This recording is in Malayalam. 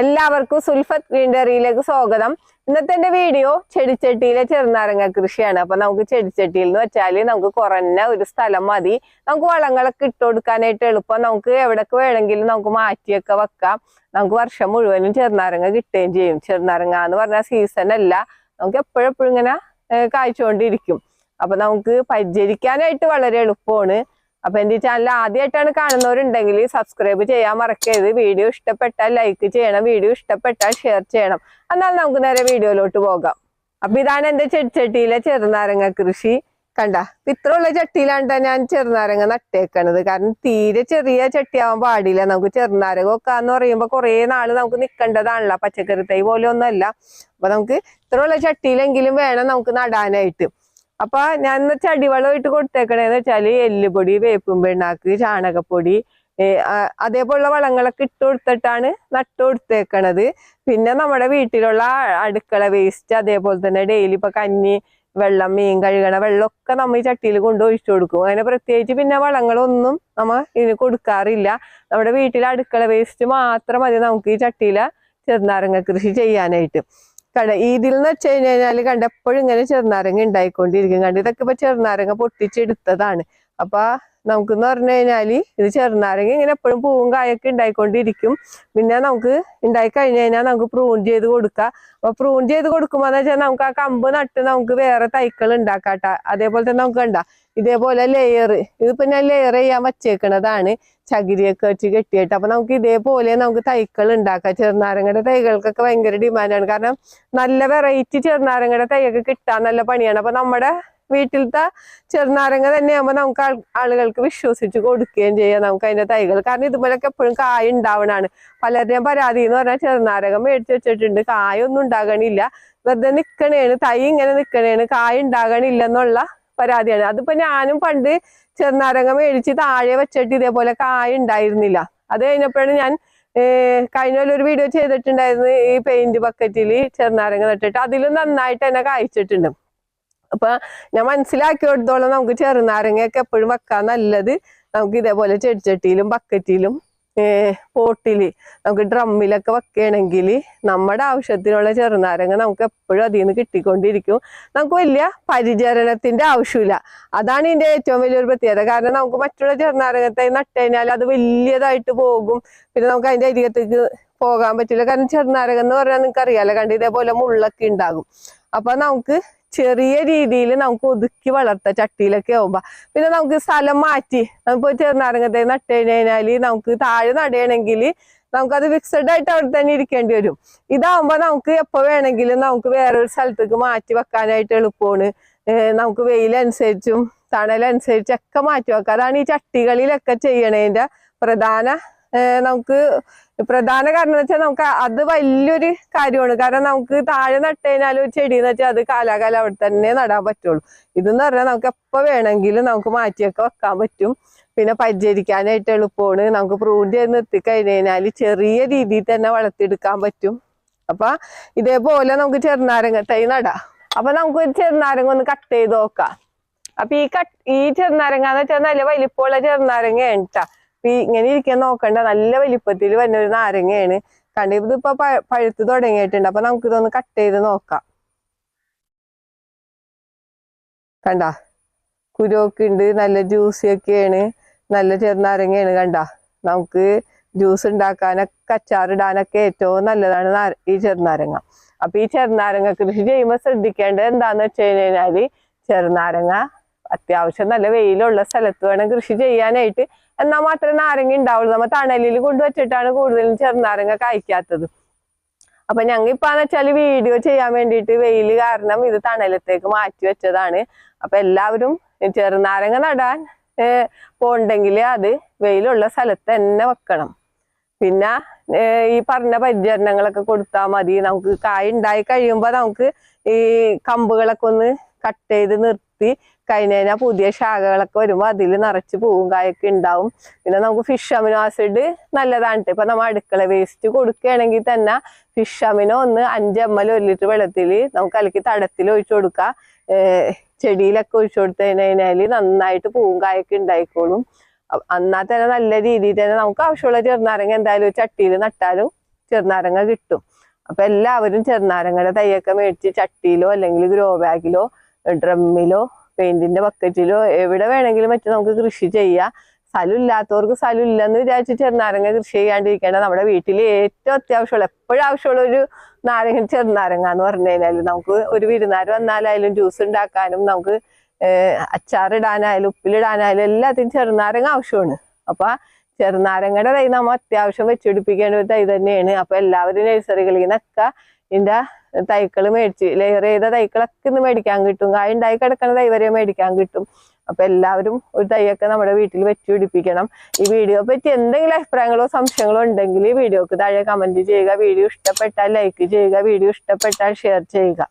എല്ലാവർക്കും സുൽഫത്ത് ഗ്രീൻഡറിയിലേക്ക് സ്വാഗതം. ഇന്നത്തെ എന്റെ വീഡിയോ ചെടിച്ചട്ടിയിലെ ചെറുനാരങ്ങ കൃഷിയാണ്. അപ്പൊ നമുക്ക് ചെടിച്ചട്ടിയിൽ എന്ന് വെച്ചാൽ നമുക്ക് കുറഞ്ഞ ഒരു സ്ഥലം മതി. നമുക്ക് വളങ്ങളൊക്കെ ഇട്ട് കൊടുക്കാനായിട്ട് എളുപ്പം. നമുക്ക് എവിടൊക്കെ വേണമെങ്കിലും നമുക്ക് മാറ്റിയൊക്കെ വെക്കാം. നമുക്ക് വർഷം മുഴുവനും ചെറുനാരങ്ങ കിട്ടുകയും ചെയ്യും. ചെറുനാരങ്ങ എന്ന് പറഞ്ഞ സീസൺ അല്ല. നമുക്ക് എപ്പോഴെപ്പോഴും ഇങ്ങനെ കായ്ച്ചുകൊണ്ടിരിക്കും. അപ്പൊ നമുക്ക് പരിചരിക്കാനായിട്ട് വളരെ എളുപ്പമാണ്. അപ്പൊ എന്റെ ചാനൽ ആദ്യമായിട്ടാണ് കാണുന്നവരുണ്ടെങ്കിൽ സബ്സ്ക്രൈബ് ചെയ്യാൻ മറക്കരുത്. വീഡിയോ ഇഷ്ടപ്പെട്ടാൽ ലൈക്ക് ചെയ്യണം. വീഡിയോ ഇഷ്ടപ്പെട്ടാൽ ഷെയർ ചെയ്യണം. എന്നാൽ നമുക്ക് നേരെ വീഡിയോയിലോട്ട് പോകാം. അപ്പൊ ഇതാണ് എന്റെ ചെടിച്ചട്ടിയിലെ ചെറുനാരങ്ങ കൃഷി. കണ്ട? ഇത്രയുള്ള ചട്ടിയിലാണ് ട്ടോ ഞാൻ ചെറുനാരങ്ങ നട്ടേക്കണത്. കാരണം തീരെ ചെറിയ ചട്ടിയാവാൻ പാടില്ല. നമുക്ക് ചെറുനാരങ്ങ വെക്കാന്ന് പറയുമ്പോ കുറെ നാൾ നമുക്ക് നിൽക്കേണ്ടതാണല്ലോ പച്ചക്കറി തൈ പോലെ ഒന്നല്ല അപ്പൊ നമുക്ക് ഇത്രയുള്ള ചട്ടിയിലെങ്കിലും വേണം നമുക്ക് നടാനായിട്ട്. അപ്പൊ ഞാൻ ഇന്ന് ചടിവളം ഇട്ട് കൊടുത്തേക്കണേന്ന് വെച്ചാൽ എല്ലുപൊടി വേപ്പും പിണ്ണാക്ക് ചാണകപ്പൊടി അതേപോലുള്ള വളങ്ങളൊക്കെ ഇട്ട് കൊടുത്തിട്ടാണ് നട്ടു കൊടുത്തേക്കണത്. പിന്നെ നമ്മുടെ വീട്ടിലുള്ള അടുക്കള വേസ്റ്റ് അതേപോലെ തന്നെ ഡെയിലി ഇപ്പൊ കഞ്ഞി വെള്ളം മീൻ കഴുകണ വെള്ളമൊക്കെ നമ്മൾ ഈ ചട്ടിയിൽ കൊണ്ട് ഒഴിച്ചു കൊടുക്കും. അങ്ങനെ പ്രത്യേകിച്ച് പിന്നെ വളങ്ങളൊന്നും നമ്മ ഇതിന് കൊടുക്കാറില്ല. നമ്മുടെ വീട്ടിലെ അടുക്കള വേസ്റ്റ് മാത്രം മതി നമുക്ക് ഈ ചട്ടിയിലെ ചെറുനാരങ്ങ കൃഷി ചെയ്യാനായിട്ട്. കണ്ട ഇതിൽ എന്ന് വെച്ച് കഴിഞ്ഞാൽ കണ്ട എപ്പോഴും ഇങ്ങനെ ചെറുനാരങ്ങ ഉണ്ടായിക്കൊണ്ടിരിക്കും. കണ്ട ഇതൊക്കെ ഇപ്പൊ ചെറുനാരങ്ങ പൊട്ടിച്ചെടുത്തതാണ്. അപ്പൊ നമുക്കെന്ന് പറഞ്ഞു കഴിഞ്ഞാൽ ഇത് ചെറുനാരങ്ങ ഇങ്ങനെ എപ്പോഴും പൂവും കായൊക്കെ ഉണ്ടായിക്കൊണ്ടിരിക്കും. പിന്നെ നമുക്ക് ഉണ്ടായി കഴിഞ്ഞു കഴിഞ്ഞാൽ നമുക്ക് പ്രൂൺ ചെയ്ത് കൊടുക്കാം. അപ്പൊ പ്രൂൺ ചെയ്ത് കൊടുക്കുമ്പോ എന്ന് വെച്ചാൽ നമുക്ക് ആ കമ്പ് നട്ട് നമുക്ക് വേറെ തൈക്കൾ ഉണ്ടാക്കാട്ട. അതേപോലെ തന്നെ നമുക്ക് കണ്ട ഇതേപോലെ ലെയർ ഇതിപ്പോ ഞാൻ ലെയർ ചെയ്യാൻ വച്ചേക്കണതാണ്. ചകിരിയൊക്കെ വെച്ച് കെട്ടിയിട്ട്. അപ്പൊ നമുക്ക് ഇതേപോലെ നമുക്ക് തൈകൾ ഉണ്ടാക്കാം. ചെറുനാരങ്ങയുടെ തൈകൾക്കൊക്കെ ഭയങ്കര ഡിമാൻഡാണ് കാരണം നല്ല വെറൈറ്റി ചെറുനാരങ്ങയുടെ തൈയൊക്കെ കിട്ടാൻ നല്ല പണിയാണ്. അപ്പൊ നമ്മുടെ വീട്ടിലത്തെ ചെറുനാരങ്ങ തന്നെയാകുമ്പോൾ നമുക്ക് ആളുകൾക്ക് വിശ്വസിച്ച് കൊടുക്കുകയും ചെയ്യാം നമുക്ക് അതിന്റെ തൈകൾ. കാരണം ഇതുപോലൊക്കെ എപ്പോഴും കായ ഉണ്ടാവണാണ്. പലരുടെയും പരാതി എന്ന് പറഞ്ഞാൽ ചെറുനാരകം മേടിച്ച് വെച്ചിട്ടുണ്ട്. കായൊന്നും ഉണ്ടാകണില്ല. വെറുതെ നിക്കണേണ്. തൈ ഇങ്ങനെ നിക്കണേണ്. കായ ഉണ്ടാകണില്ല എന്നുള്ള പരാതിയാണ്. അതിപ്പോ ഞാനും പണ്ട് ചെറുനാരങ്ങ മേടിച്ച് താഴെ വെച്ചിട്ട് ഇതേപോലെ കായ ഉണ്ടായിരുന്നില്ല അത് കഴിഞ്ഞപ്പോഴാണ് ഞാൻ കഴിഞ്ഞ ഒരു വീഡിയോ ചെയ്തിട്ടുണ്ടായിരുന്നു ഈ പെയിന്റ് ബക്കറ്റിൽ ചെറുനാരങ്ങ നട്ടിട്ട്. അതിലും നന്നായിട്ട് തന്നെ കായ്ച്ചിട്ടുണ്ട്. അപ്പൊ ഞാൻ മനസ്സിലാക്കി കൊടുത്തോളം നമുക്ക് ചെറുനാരങ്ങയൊക്കെ എപ്പോഴും വെക്കാൻ നല്ലത് നമുക്ക് ഇതേപോലെ ചെടിച്ചട്ടിയിലും ബക്കറ്റിലും ഏർ പോട്ടിൽ നമുക്ക് ഡ്രമ്മിലൊക്കെ വെക്കുകയാണെങ്കിൽ നമ്മുടെ ആവശ്യത്തിനുള്ള ചെറുനാരങ്ങ നമുക്ക് എപ്പോഴും അതിൽ നിന്ന് കിട്ടിക്കൊണ്ടിരിക്കും. നമുക്ക് വലിയ പരിചരണത്തിന്റെ ആവശ്യമില്ല. അതാണ് ഇതിന്റെ ഏറ്റവും വലിയൊരു പ്രത്യേകത. കാരണം നമുക്ക് മറ്റുള്ള ചെറുനാരങ്ങത്തെ നട്ട് കഴിഞ്ഞാൽ അത് വലിയതായിട്ട് പോകും. പിന്നെ നമുക്ക് അതിന്റെ അരികത്തേക്ക് പോകാൻ പറ്റില്ല. കാരണം ചെറുനാരകം എന്ന് പറഞ്ഞാൽ നിങ്ങൾക്ക് അറിയാലോ കണ്ട് ഇതേപോലെ മുള്ളൊക്കെ ഉണ്ടാകും. അപ്പൊ നമുക്ക് ചെറിയ രീതിയിൽ നമുക്ക് ഒതുക്കി വളർത്താം ചട്ടിയിലൊക്കെ ആവുമ്പോ. പിന്നെ നമുക്ക് സ്ഥലം മാറ്റി. നമുക്ക് ചെറുനാരങ്ങത്തെ നട്ട് കഴിഞ്ഞാൽ നമുക്ക് താഴെ നടയണമെങ്കിൽ നമുക്കത് ഫിക്സഡ് ആയിട്ട് അവിടെ തന്നെ ഇരിക്കേണ്ടി വരും. ഇതാവുമ്പോ നമുക്ക് എപ്പോ വേണമെങ്കിലും നമുക്ക് വേറൊരു സ്ഥലത്തേക്ക് മാറ്റി വെക്കാനായിട്ട് എളുപ്പമാണ്. നമുക്ക് വെയിലനുസരിച്ചും തണലനുസരിച്ചൊക്കെ മാറ്റി വെക്കാം. അതാണ് ഈ ചട്ടികളിലൊക്കെ ചെയ്യണതിന്റെ പ്രധാന നമുക്ക് പ്രധാന കാരണം എന്ന് വെച്ചാൽ നമുക്ക് അത് വലിയൊരു കാര്യമാണ്. കാരണം നമുക്ക് താഴെ നട്ടുകഴിഞ്ഞാൽ ഒരു ചെടി എന്ന് വെച്ചാൽ അത് കാലാകാലം അവിടെ തന്നെ നടാൻ പറ്റുള്ളൂ. ഇതെന്ന് പറഞ്ഞാൽ നമുക്ക് എപ്പോൾ വേണമെങ്കിലും നമുക്ക് മാറ്റിയൊക്കെ വെക്കാൻ പറ്റും. പിന്നെ പരിചരിക്കാനായിട്ട് എളുപ്പമാണ് നമുക്ക് പ്രൂൺ ചെയ്ത് നിർത്തി കഴിഞ്ഞ് കഴിഞ്ഞാൽ ചെറിയ രീതിയിൽ തന്നെ വളർത്തിയെടുക്കാൻ പറ്റും. അപ്പൊ ഇതേപോലെ നമുക്ക് ചെറുനാരങ്ങ തൈ നടാം. അപ്പൊ നമുക്ക് ഒരു ചെറുനാരങ്ങ ഒന്ന് കട്ട് ചെയ്ത് നോക്കാം. അപ്പൊ ഈ കട്ട് ഈ ചെറുനാരങ്ങ എന്ന് വെച്ചാൽ നല്ല വലിപ്പമുള്ള ചെറുനാരങ്ങ ട്ടാ. അപ്പൊ ഈ ഇങ്ങനെ ഇരിക്കാൻ നോക്കണ്ട. നല്ല വലിപ്പത്തിൽ വരുന്ന ഒരു നാരങ്ങയാണ്. കണ്ട ഇതിപ്പോ പഴുത്ത് തുടങ്ങിയിട്ടുണ്ട്. അപ്പൊ നമുക്ക് ഇതൊന്ന് കട്ട് ചെയ്ത് നോക്കാം. കണ്ട? കുരുവൊക്കെ ഉണ്ട് നല്ല ജ്യൂസി ഒക്കെയാണ് നല്ല ചെറുനാരങ്ങയാണ് കണ്ട? നമുക്ക് ജ്യൂസ് ഉണ്ടാക്കാനൊക്കെ അച്ചാറിടാനൊക്കെ ഏറ്റവും നല്ലതാണ് ഈ ചെറുനാരങ്ങ. അപ്പൊ ഈ ചെറുനാരങ്ങ കൃഷി ചെയ്യുമ്പോൾ ശ്രദ്ധിക്കേണ്ടത് എന്താന്ന് വെച്ച് കഴിഞ്ഞാൽ ചെറുനാരങ്ങ അത്യാവശ്യം നല്ല വെയിലുള്ള സ്ഥലത്ത് വേണം കൃഷി ചെയ്യാനായിട്ട്. എന്നാൽ മാത്രമേ നാരങ്ങ ഉണ്ടാവുള്ളൂ. നമ്മ തണലിൽ കൊണ്ടുവച്ചിട്ടാണ് കൂടുതലും ചെറുനാരങ്ങ കായ്ക്കാത്തത്. അപ്പൊ ഞങ്ങൾ ഇപ്പാന്ന് വെച്ചാൽ വീഡിയോ ചെയ്യാൻ വേണ്ടിയിട്ട് വെയിൽ കാരണം ഇത് തണലത്തേക്ക് മാറ്റി വെച്ചതാണ്. അപ്പൊ എല്ലാവരും ചെറുനാരങ്ങ നടാൻ പോണ്ടെങ്കിൽ അത് വെയിലുള്ള സ്ഥലത്ത് തന്നെ വെക്കണം. പിന്നെ ഈ പറഞ്ഞ പരിചരണങ്ങളൊക്കെ കൊടുത്താൽ മതി. നമുക്ക് കായ ഉണ്ടായി കഴിയുമ്പോൾ നമുക്ക് ഈ കമ്പുകളൊക്കെ ഒന്ന് കട്ട് ചെയ്ത് നിർത്തി കഴിഞ്ഞ് കഴിഞ്ഞാൽ പുതിയ ശാഖകളൊക്കെ വരുമ്പോൾ അതിൽ നിറച്ച് പൂവും കായൊക്കെ ഉണ്ടാവും പിന്നെ നമുക്ക് ഫിഷ് അമിനോ ആസിഡ് നല്ലതാണ്. ഇപ്പൊ നമ്മൾ അടുക്കള വേസ്റ്റ് കൊടുക്കുകയാണെങ്കിൽ തന്നെ ഫിഷ് അമിനോ ഒന്ന് അഞ്ച് എം എൽ ഒരു ലിറ്റർ വെള്ളത്തിൽ നമുക്ക് അല്ലെങ്കിൽ തടത്തിൽ ഒഴിച്ചു കൊടുക്കുക ഏർ ചെടിയിലൊക്കെ ഒഴിച്ചു കൊടുത്തു കഴിഞ്ഞാൽ നന്നായിട്ട് പൂവും കായൊക്കെ ഉണ്ടായിക്കോളും എന്നാൽ എന്നാ തന്നെ നല്ല രീതിയിൽ തന്നെ നമുക്ക് ആവശ്യമുള്ള ചെറുനാരങ്ങ എന്തായാലും ചട്ടിയിൽ നട്ടാലും ചെറുനാരങ്ങ കിട്ടും. അപ്പൊ എല്ലാവരും ചെറുനാരങ്ങയുടെ തൈയൊക്കെ മേടിച്ച് ചട്ടിയിലോ അല്ലെങ്കിൽ ഗ്രോ ബാഗിലോ ഡ്രമ്മിലോ പെയിന്റിന്റെ ബക്കറ്റിലോ എവിടെ വേണമെങ്കിലും മറ്റും നമുക്ക് കൃഷി ചെയ്യാം. സ്ഥലം ഇല്ലാത്തവർക്ക് സ്ഥലം ഇല്ലെന്ന് വിചാരിച്ചിട്ട് ചെറുനാരങ്ങ കൃഷി ചെയ്യാണ്ടിരിക്കേണ്ട നമ്മുടെ വീട്ടിൽ ഏറ്റവും അത്യാവശ്യമുള്ള എപ്പോഴും ആവശ്യമുള്ള ഒരു നാരങ്ങ ചെറുനാരങ്ങ എന്ന് പറഞ്ഞു കഴിഞ്ഞാൽ നമുക്ക് ഒരു വിരുന്നാർ വന്നാലായാലും ജ്യൂസ് ഉണ്ടാക്കാനും നമുക്ക് അച്ചാറിടാനായാലും ഉപ്പിലിടാനായാലും എല്ലാത്തിനും ചെറുനാരങ്ങ ആവശ്യമാണ്. അപ്പൊ ചെറുനാരങ്ങയുടെ തൈ നമ്മൾ അത്യാവശ്യം വെച്ചുപിടിപ്പിക്കേണ്ട ഒരു തൈ തന്നെയാണ്. അപ്പൊ എല്ലാവരും നഴ്സറികളിൽ നിന്നൊക്കെ ഇതിന്റെ തൈക്കൾ മേടിച്ച് ലെയർ ചെയ്ത തൈക്കളൊക്കെ ഇന്ന് മേടിക്കാൻ കിട്ടും. കായ ഉണ്ടായി കിടക്കുന്ന തൈ വരെ മേടിക്കാൻ കിട്ടും. അപ്പൊ എല്ലാവരും ഒരു തൈയൊക്കെ നമ്മുടെ വീട്ടിൽ വെച്ച് പിടിപ്പിക്കണം. ഈ വീഡിയോ പറ്റി എന്തെങ്കിലും അഭിപ്രായങ്ങളോ സംശയങ്ങളോ ഉണ്ടെങ്കിൽ ഈ വീഡിയോക്ക് താഴെ കമന്റ് ചെയ്യുക. വീഡിയോ ഇഷ്ടപ്പെട്ടാൽ ലൈക്ക് ചെയ്യുക. വീഡിയോ ഇഷ്ടപ്പെട്ടാൽ ഷെയർ ചെയ്യുക.